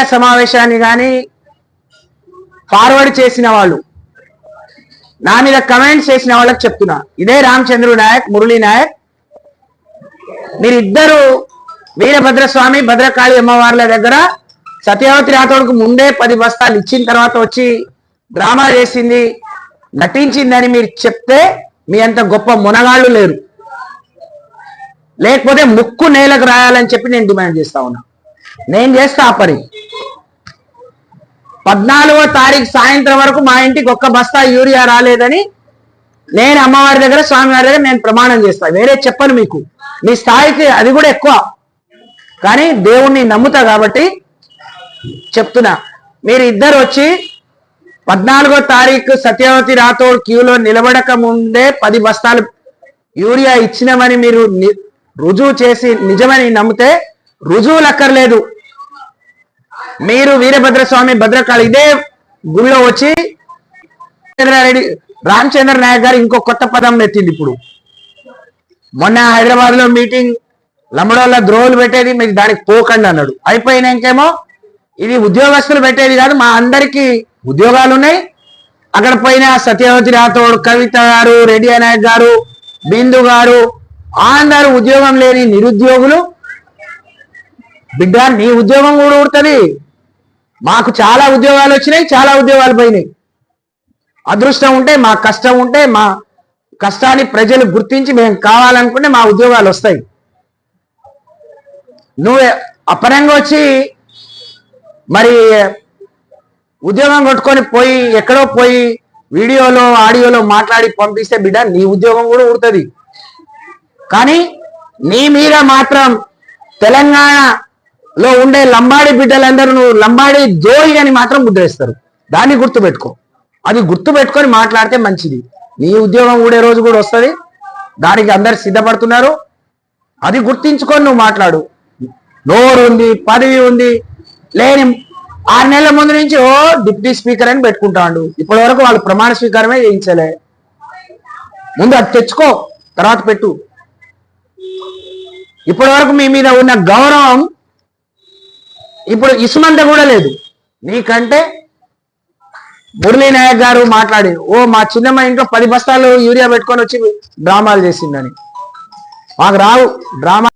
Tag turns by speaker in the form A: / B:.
A: Media సమావేశాన్ని కానీ forward చేసిన వాళ్ళు నా మీద కమెంట్స్ చేసిన వాళ్ళకి చెప్తున్నా. ఇదే రామచంద్రు నాయక్ మురళీ నాయక్. మీరిద్దరు వీరభద్రస్వామి భద్రకాళి అమ్మవార్ల దగ్గర సత్యవతి రాథోడ్కు ముందే పది బస్తాలు ఇచ్చిన తర్వాత వచ్చి డ్రామా చేసింది నటించిందని మీరు చెప్తే మీ అంత గొప్ప మునగాళ్ళు లేరు. లేకపోతే ముక్కు నేలకు రాయాలని చెప్పి నేను డిమాండ్ చేస్తా ఉన్నా. నేను చేస్తా ఆ పని. పద్నాలుగో తారీఖు సాయంత్రం వరకు మా ఇంటికి ఒక్క బస్తా యూరియా రాలేదని నేను అమ్మవారి దగ్గర స్వామివారి దగ్గర నేను ప్రమాణం చేస్తాను వేరే చెప్పను మీకు. మీ స్థాయికి అది కూడా ఎక్కువ. కానీ దేవుణ్ణి నమ్ముతా కాబట్టి చెప్తున్నా. మీరు ఇద్దరు వచ్చి పద్నాలుగో తారీఖు సత్యవతి రాథోడ్ క్యూలో నిలబడక ముందే పది బస్తాలు యూరియా ఇచ్చినామని మీరు రుజువు చేసి నిజమని నమ్మితే రుజువులు అక్కర్లేదు మీరు వీరభద్రస్వామి భద్రకాళి ఇదే గుళ్ళో వచ్చి రెడ్డి రామచంద్ర నాయక్ గారు ఇంకో కొత్త పదం ఎత్తింది ఇప్పుడు. మొన్న హైదరాబాద్లో మీటింగ్ లమ్మడోళ్ళ ద్రోహులు పెట్టేది మీరు దానికి పోకండి అన్నాడు. అయిపోయినాకేమో ఇది ఉద్యోగస్తులు పెట్టేది కాదు మా అందరికి ఉద్యోగాలు ఉన్నాయి. అక్కడ పోయిన సత్యవతి రాథోడ్ కవిత గారు రెడ్డి నాయక్ గారు బిందు గారు అందరు ఉద్యోగం లేని నిరుద్యోగులు. బిడ్డ నీ ఉద్యోగం కూడా ఊడుతుంది మాకు చాలా ఉద్యోగాలు వచ్చినాయి చాలా ఉద్యోగాలు పోయినాయి. అదృష్టం ఉంటే మా కష్టం ఉంటే మా కష్టాన్ని ప్రజలు గుర్తించి మేము కావాలనుకుంటే మా ఉద్యోగాలు వస్తాయి. నువ్వు అపరంగా వచ్చి మరి ఉద్యోగం కొట్టుకొని పోయి ఎక్కడో పోయి వీడియోలో ఆడియోలో మాట్లాడి పంపిస్తే బిడ్డ నీ ఉద్యోగం కూడా ఉడుతుంది. కానీ నీ మీద మాత్రం తెలంగాణ లో ఉండే లంబాడి బిడ్డలందరూ నువ్వు లంబాడి జోయి అని మాత్రం ముద్రేస్తారు. దాన్ని గుర్తుపెట్టుకో. అది గుర్తుపెట్టుకొని మాట్లాడితే మంచిది. నీ ఉద్యోగం ఊడే రోజు కూడా వస్తుంది. దానికి అందరు సిద్ధపడుతున్నారు. అది గుర్తించుకొని నువ్వు మాట్లాడు. నోరు ఉంది పదవి ఉంది. లేని ఆరు నెలల ముందు నుంచి ఓ డిప్యూటీ స్పీకర్ అని పెట్టుకుంటాడు. ఇప్పటి వరకు వాళ్ళు ప్రమాణ స్వీకారమే చేయించలే. ముందు అది తెచ్చుకో తర్వాత పెట్టు. ఇప్పటి వరకు మీ మీద ఉన్న గౌరవం ఇప్పుడు ఇసుమంత కూడా లేదు. నీకంటే మురళీ నాయక్ గారు మాట్లాడి ఓ మా చిన్నమ్మ ఇంట్లో పది బస్తాలు యూరియా పెట్టుకొని వచ్చి డ్రామాలు చేసిందని. మాకు రావు డ్రామా